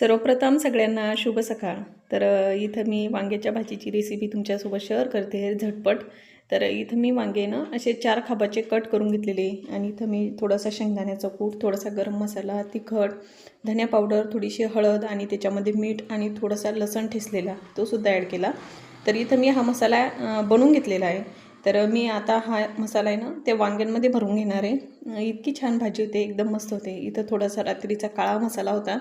सर्वप्रथम सगळ्यांना शुभ सकाळ. तर इथं मी वांग्याच्या भाजीची रेसिपी तुमच्यासोबत शेअर करते झटपट. तर इथं मी वांगे ना असे चार खाबाचे कट करून घेतलेले. आणि इथं मी थोडासा शेंगदाण्याचा कूट थोडासा गरम मसाला तिखट धन्या पावडर थोडीशी हळद आणि त्याच्यामध्ये मीठ आणि थोडासा लसण ठेसलेला तोसुद्धा ॲड केला. तर इथं मी हा मसाला बनवून घेतलेला आहे. तर मी आता हा मसाला आहे ना त्या वांग्यांमध्ये भरून घेणार आहे. इतकी छान भाजी होते एकदम मस्त होते. इथं थोडासा रात्रीचा काळा मसाला होता.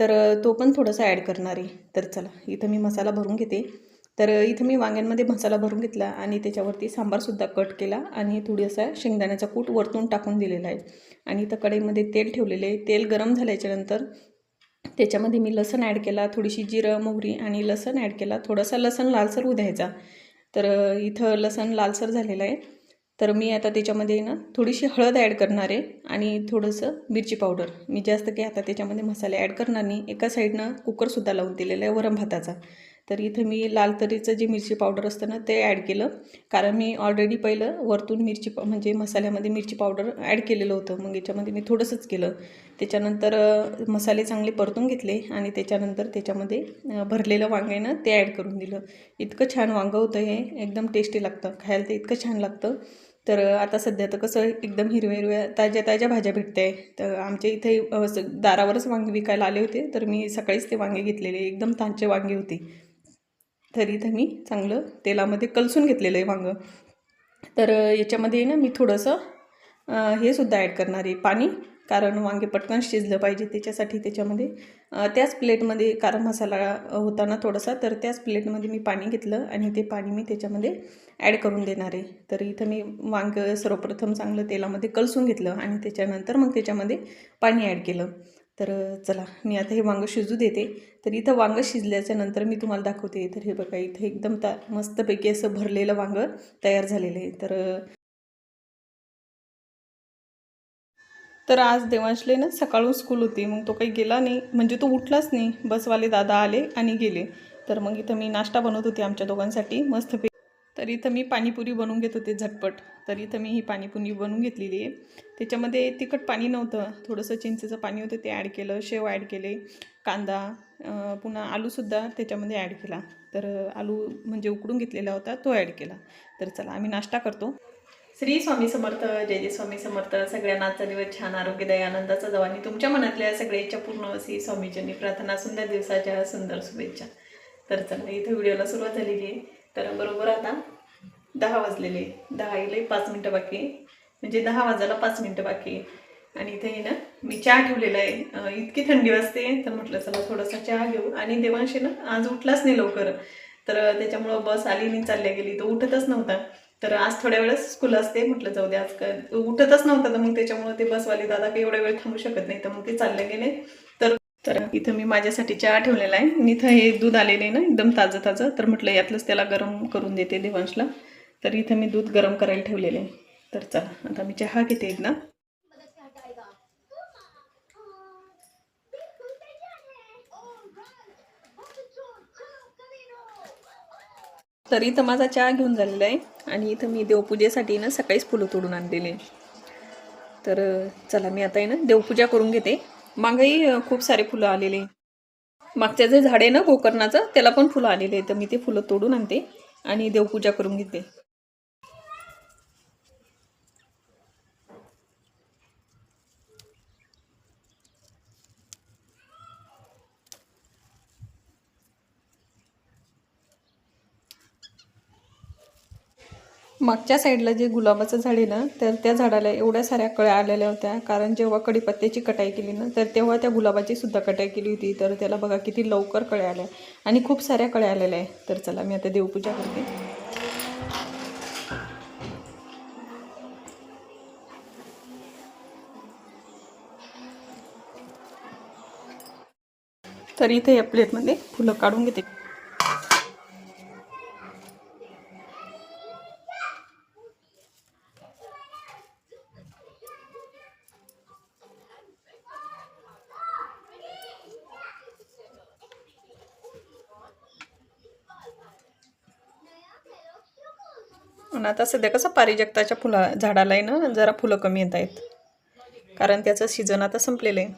तर तो पण थोडासा ॲड करणार आहे. तर चला इथं मी मसाला भरून घेते. तर इथं मी वांग्यांमध्ये मसाला भरून घेतला आणि त्याच्यावरती सांबारसुद्धा कट केला आणि थोडासा शेंगदाण्याचा कूट वरतून टाकून दिलेला आहे. आणि इथं कढईमध्ये तेल ठेवलेले आहे. तेल गरम झाल्याच्यानंतर त्याच्यामध्ये मी लसण ॲड केला थोडीशी जिरं मोहरी आणि लसण ॲड केला. थोडासा लसण लालसर होऊ द्यायचा. तर इथं लसण लालसर झालेलं आहे. तर मी आता त्याच्यामध्ये ना थोडीशी हळद ॲड करणार आहे आणि थोडंसं मिरची पावडर. मी जास्त काही आता त्याच्यामध्ये मसाले ॲड करणार नाही. एका साईडनं कुकरसुद्धा लावून दिलेला आहे वरम भाताचा. तर इथं मी लाल तरीचं जे मिरची पावडर असतं ना ते ॲड केलं. कारण मी ऑलरेडी पहिलं वरतून मिरची म्हणजे मसाल्यामध्ये मिरची पावडर ॲड केलेलं होतं. मग याच्यामध्ये मी थोडंसंच केलं. त्याच्यानंतर मसाले चांगले परतून घेतले आणि त्याच्यानंतर त्याच्यामध्ये भरलेलं वांगं आहे ना ते ॲड करून दिलं. इतकं छान वांगं होतं हे. एकदम टेस्टी लागतं. खायला ते इतकं छान लागतं. तर आता सध्या तर कसं एकदम हिरव्या हिरव्या ताज्या ताज्या भाज्या भेटते आहे तर आमच्या इथे दारावरच वांगे विकायला आले होते. तर मी सकाळीच ते वांगे घेतलेले. एकदम तांचे वांगे होते. तर इथं मी चांगलं तेलामध्ये कलसून घेतलेलं आहे वांगं. तर याच्यामध्ये ना मी थोडंसं हे सुद्धा ॲड करणार आहे पाणी. कारण वांगे पटकन शिजलं पाहिजे त्याच्यासाठी त्याच्यामध्ये. त्याच प्लेटमध्ये कारण मसाला होताना होता ना थोडासा तर त्याच प्लेटमध्ये मी पाणी घेतलं आणि ते पाणी मी त्याच्यामध्ये ॲड करून देणार आहे. तर इथं मी वांगं सर्वप्रथम चांगलं तेलामध्ये कलसून घेतलं आणि त्याच्यानंतर मग त्याच्यामध्ये पाणी ॲड केलं. तर चला मी आता हे वांगं शिजू देते. तर इथं वांगं शिजल्याच्या नंतर मी तुम्हाला दाखवते. तर हे बघा इथं एकदम ता मस्तपैकी असं भरलेलं वांगं तयार झालेलं आहे. तर तर आज देवांशले ना सकाळून स्कूल होती. मग तो काही गेला नाही. म्हणजे तो उठलाच नाही. बसवाले दादा आले आणि गेले. तर मग इथं मी नाश्ता बनवत होते आमच्या दोघांसाठी. मस्तपैकी तर इथं मी पाणीपुरी बनवून घेत होते झटपट. तर इथं मी ही पाणीपुरी बनवून घेतलेली आहे. त्याच्यामध्ये तिखट पाणी नव्हतं. थोडंसं चिंचेचं पाणी होतं ते ॲड केलं शेव ॲड केले कांदा पुन्हा आलूसुद्धा त्याच्यामध्ये ॲड केला. तर आलू म्हणजे उकडून घेतलेला होता तो ॲड केला. तर चला आम्ही नाश्ता करतो. श्री स्वामी समर्थ जय जय स्वामी समर्थ. सगळ्यांना आजचा दिवस छान आरोग्यदायी आनंदाचा जवानी तुमच्या मनातल्या सगळ्या इच्छा पूर्ण अशी स्वामीजींनी प्रार्थना सुंदर दिवसाच्या सुंदर शुभेच्छा. तर चला इथं व्हिडिओला सुरुवात झालेली आहे. तर बरोबर आता दहा वाजलेले. दहा येईल पाच मिनटं बाकी म्हणजे दहा वाजायला पाच मिनटं बाकी आहे. आणि इथे आहे ना मी चहा ठेवलेला आहे. इतकी थंडी वाजते तर म्हटलं चला थोडासा चहा घेऊ. आणि देवांशी ना आज उठलाच नाही लवकर. तर त्याच्यामुळं बस आली नाही चालल्या गेली. तो उठतच नव्हता. तर आज थोड्या वेळेस स्कूल असते म्हटलं जाऊ दे आज उठतच नव्हता. तर मग त्याच्यामुळं ते बसवाले दादा काही एवढा वेळ थांबू शकत नाही. तर मग ते चालले गेले. तर इथं मी माझ्यासाठी चहा ठेवलेला आहे. आणि इथं हे दूध आलेलं आहे ना एकदम ताजं ताजं. तर म्हटलं यातलंच त्याला गरम करून देते देवांशला. तर इथं मी दूध गरम करायला ठेवलेलं आहे. तर चला आता मी चहा घेते एकदा. तर इथं माझा चहा घेऊन झालेला आहे. आणि इथं मी देवपूजेसाठी ना सकाळीच फुलं तोडून आणलेले तर चला मी आता आहे ना देवपूजा करून घेते. मागही खूप सारे फुलं आलेले. मागच्या जे झाड आहे ना गोकर्णाचं त्याला पण फुलं आलेले आहेत. तर मी ते फुलं तोडून आणते आणि देवपूजा करून घेते. मागच्या साईडला जे गुलाबाचं झाड आहे ना तर त्या झाडाला एवढ्या साऱ्या कळ्या आलेल्या होत्या. कारण जेव्हा कडीपत्त्याची कटाई केली ना तर तेव्हा त्या गुलाबाची सुद्धा कटाई केली होती. तर त्याला बघा किती लवकर कळ्या आल्या. आणि खूप साऱ्या कळ्या आलेल्या आहे तर चला मी आता देवपूजा करते. तर इथे या प्लेटमध्ये फुलं काढून घेते. आणि आता सध्या कसं पारिजगताच्या फुला झाडाला आहे ना जरा फुलं कमी येत आहेत. कारण त्याचं सीझन आता संपलेलं आहे.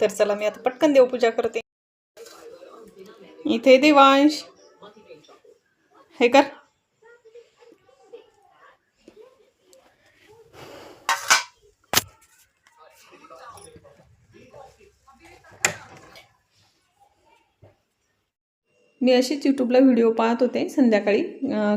तर चला मी आता पटकन देवपूजा करते. इथे देवांश. हे कर. मी अशीच यूट्यूबला व्हिडिओ पाहत होते संध्याकाळी.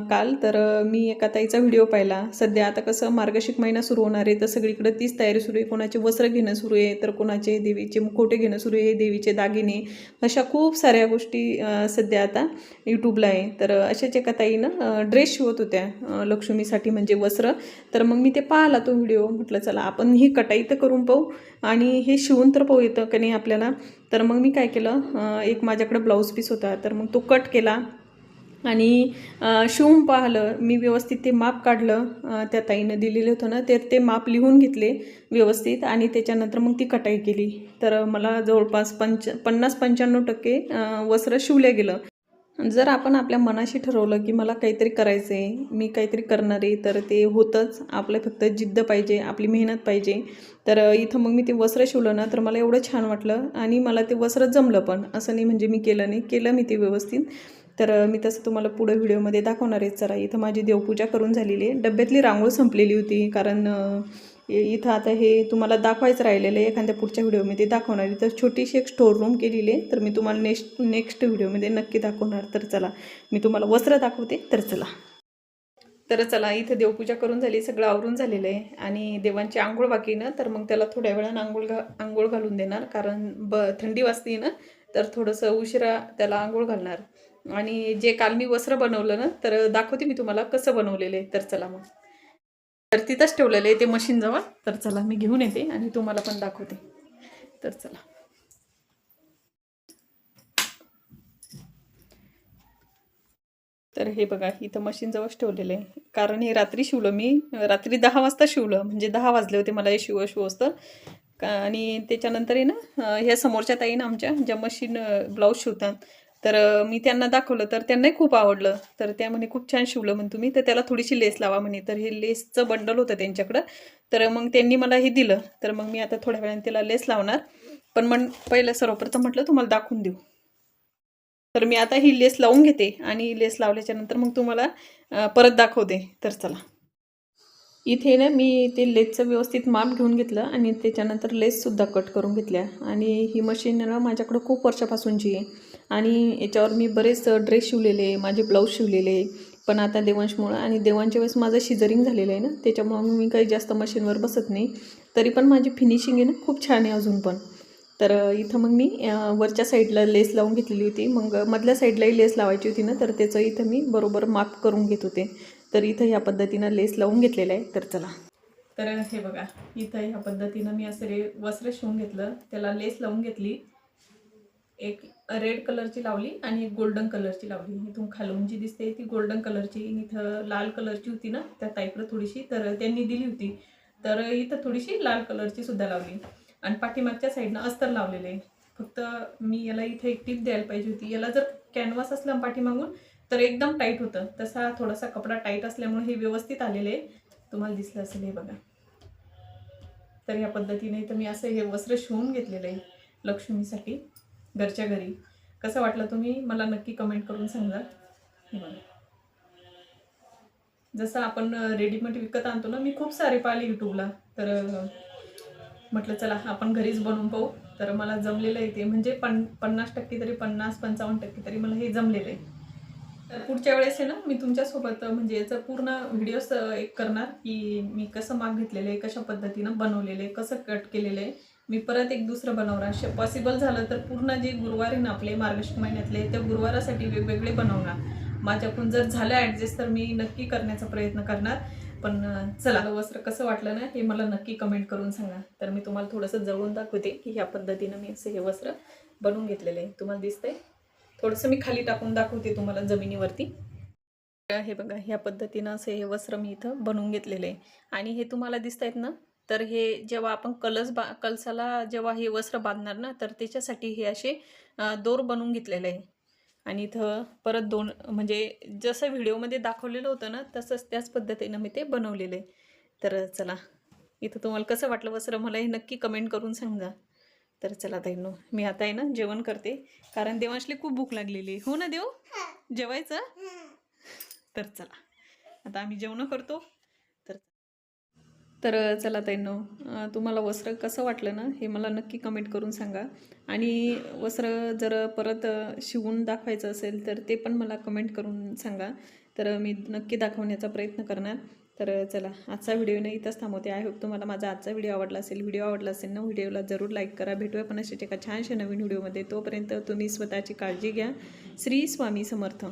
काल तर मी एका ताईचा व्हिडिओ पाहिला. सध्या आता कसं मार्गशिक महिना सुरू होणार आहे तर सगळीकडे तीच तयारी सुरू आहे. कोणाचे वस्त्र घेणं सुरू आहे तर कोणाचे देवीचे मुखोटे घेणं सुरू आहे देवीचे दागिने. अशा खूप साऱ्या गोष्टी सध्या आता यूट्यूबला आहे. तर अशाच एका ताईनं ड्रेस शिवत होत्या लक्ष्मीसाठी म्हणजे वस्त्र. तर मग मी ते पाहिला तो व्हिडिओ म्हटलं चला आपण ही कटाई तर करून पाहू. आणि हे शिवून तर पोह येतं का नाही आपल्याला. तर मग मी काय केलं एक माझ्याकडे ब्लाऊज पीस होता. तर मग तो कट केला आणि शिवून पाहिलं. मी व्यवस्थित ते माप काढलं त्या ताईनं दिलेलं होतं ना ते ते माप लिहून घेतले व्यवस्थित आणि त्याच्यानंतर मग ती कटाई केली. तर मला जवळपास पंच पन्नास पंच्याण्णव टक्के वस्त्र शिवलं गेलं. जर आपण आपल्या मनाशी ठरवलं की मला काहीतरी करायचं आहे मी काहीतरी करणार आहे तर ते होतंच. आपलं फक्त जिद्द पाहिजे आपली मेहनत पाहिजे. तर इथं मग मी ते वस्त्र शिवलं ना तर मला एवढं छान वाटलं आणि मला ते वस्त्र जमलं पण. असं नाही म्हणजे मी केलं नाही. केलं मी ते व्यवस्थित. तर मी तसं तुम्हाला पुढं व्हिडिओमध्ये दाखवणार आहे. चला इथं माझी देवपूजा करून झालेली आहे. डब्यातली रांगोळ संपलेली होती कारण इथं आता हे तुम्हाला दाखवायचं राहिलेलं आहे. एखाद्या पुढच्या व्हिडिओमध्ये दाखवणार इथं तर छोटीशी एक स्टोर रूम केलेली आहे. तर मी तुम्हाला नेक्स्ट नेक्स्ट व्हिडिओमध्ये नक्की दाखवणार. तर चला मी तुम्हाला वस्त्र दाखवते. तर चला. तर चला इथं देवपूजा करून झाली सगळं आवरून झालेलं आहे. आणि देवांची आंघोळ बाकी ना तर मग त्याला थोड्या वेळानं आंघोळ घा आंघोळ घालून देणार. कारण ब थंडी वाजते ना तर थोडंसं उशिरा त्याला आंघोळ घालणार. आणि जे काल मी वस्त्र बनवलं ना तर दाखवते मी तुम्हाला कसं बनवलेलं आहे. तर चला मग. तर तिथंच ठेवलेलं आहे ते मशीनजवळ तर चला मी घेऊन येते आणि तुम्हाला पण दाखवते. तर चला. तर हे बघा इथं मशीनजवळच ठेवलेलं आहे. कारण हे रात्री शिवलं मी. रात्री दहा वाजता शिवलं. म्हणजे दहा वाजले होते मला हे शिव शिवस्तर का आणि त्याच्यानंतर आहे ना ह्या समोरच्या ताईनं आमच्या ज्या मशीन ब्लाऊज शिवतात तर मी त्यांना दाखवलं तर त्यांनाही खूप आवडलं. तर त्या म्हणे खूप छान शिवलं म्हणे तुम्ही तर त्याला थोडीशी लेस लावा म्हणे. तर हे लेसचं बंडल होतं त्यांच्याकडं. तर मग त्यांनी मला हे दिलं. तर मग मी आता थोड्या वेळाने त्याला लेस लावणार. पण मग पहिलं सर्वप्रथम म्हटलं तुम्हाला दाखवून देऊ. तर मी आता ही लेस लावून घेते आणि लेस लावल्याच्या नंतर मग तुम्हाला परत दाखवते. तर चला. इथे ना मी ते लेसचं व्यवस्थित माप घेऊन घेतलं आणि त्याच्यानंतर लेससुद्धा कट करून घेतल्या. आणि ही मशीन ना माझ्याकडं खूप वर्षापासूनची आहे. आणि याच्यावर मी बरेच ड्रेस शिवलेले माझे ब्लाऊज शिवलेले पण आता देवांशमुळं आणि देवांच्या वेळेस माझं शिजरिंग झालेलं आहे ना त्याच्यामुळं मी काही जास्त मशीनवर बसत नाही. तरी पण माझी फिनिशिंग आहे ना खूप छान आहे अजून पण. तर इथं मग मी वरच्या साईडला लेस लावून घेतलेली होती. मग मधल्या साईडलाही लेस लावायची होती ना तर त्याचं इथं मी बरोबर माप करून घेत होते. तर इथं ह्या पद्धतीनं लेस लावून घेतलेलं आहे. तर चला. तर हे बघा इथं ह्या पद्धतीनं मी असं रे वस्त्र शिवून घेतलं. त्याला लेस लावून घेतली. एक रेड कलरची लावली आणि एक गोल्डन कलरची लावली. इथून खालून जी दिसते ती गोल्डन कलरची इथं लाल कलरची होती ना त्या टाईपला थोडीशी तर त्यांनी दिली होती. तर इथं थोडीशी लाल कलरची सुद्धा लावली. आणि पाठीमागच्या साईडनं अस्तर लावलेलं. आहे फक्त मी याला इथे एक टीप द्यायला पाहिजे होती. याला जर कॅनव्हास असला पाठीमागून तर एकदम टाईट होतं. तसा थोडासा कपडा टाईट असल्यामुळे हे व्यवस्थित आलेले आहे. तुम्हाला दिसलं असेल हे बघा. तर या पद्धतीने तर मी असं हे वस्त्र शिवून घेतलेलं आहे लक्ष्मीसाठी. घरच्या घरी. कसं वाटलं तुम्ही? मला नक्की कमेंट करून सांगा. हे बघा. जसं आपण रेडीमेड विकत आणतो ना मी खूप सारे पाहिले यूट्यूबला तर म्हटलं चला आपण घरीच बनवून पाहू. तर मला जमलेलं आहे ते. म्हणजे पन पन्नास टक्के तरी पन्नास पंचावन्न टक्के तरी मला हे जमलेलं आहे. तर पुढच्या वेळेस आहे ना मी तुमच्यासोबत म्हणजे याचं पूर्ण व्हिडिओज एक करणार की मी कसं माग घेतलेलं आहे कशा पद्धतीनं बनवलेलं आहे कसं कट केलेलं आहे. मी परत एक दुसरं बनवणार. पॉसिबल झालं तर पूर्ण जे गुरुवार आहे ना आपले मार्गशीर्ष महिन्यातले त्या गुरुवारासाठी वेगवेगळे बनवणार. माझ्याकडून जर झालं ॲडजस्ट तर मी नक्की करण्याचा प्रयत्न करणार. पण चला. वस्त्र कसं वाटलं ना हे मला नक्की कमेंट करून सांगा. तर मी तुम्हाला थोडंसं जवळून दाखवते की ह्या पद्धतीनं मी असं हे वस्त्र बनवून घेतलेलं आहे. तुम्हाला दिसतंय? थोडंसं मी खाली टाकून दाखवते तुम्हाला जमिनीवरती. हे बघा ह्या पद्धतीनं असं हे वस्त्र मी इथं बनवून घेतलेलं आहे. आणि हे तुम्हाला दिसत आहेत ना तर हे जेव्हा आपण कलस बा कलसाला जेव्हा हे वस्त्र बांधणार ना तर त्याच्यासाठी हे असे दोर बनवून घेतलेलं आहे. आणि इथं परत दोन म्हणजे जसं व्हिडिओमध्ये दाखवलेलं होतं ना तसंच त्याच पद्धतीनं मी ते बनवलेलं आहे. तर चला इथं तुम्हाला कसं वाटलं वस्त्र मला हे नक्की कमेंट करून सांगा. तर चला ताईंनो मी आता आहे ना जेवण करते. कारण देवांशले खूप भूक लागलेली आहे. हो ना देव? जेवायचं? तर चला आता आम्ही जेवण करतो. तर चला ताईंनो तुम्हाला वस्त्र कसं वाटलं ना हे मला नक्की कमेंट करून सांगा. आणि वस्त्र जर परत शिवून दाखवायचं असेल तर ते पण मला कमेंट करून सांगा. तर मी नक्की दाखवण्याचा प्रयत्न करणार. तर चला आजचा व्हिडिओ नाही इथंच थांबवते. आय होप तुम्हाला माझा आजचा व्हिडिओ आवडला असेल. व्हिडिओ आवडला असेल ना व्हिडिओला जरूर लाईक करा. भेटूया पण अशाच एका छानशा नवीन व्हिडिओमध्ये तोपर्यंत तुम्ही स्वतःची काळजी घ्या. श्री स्वामी समर्थ.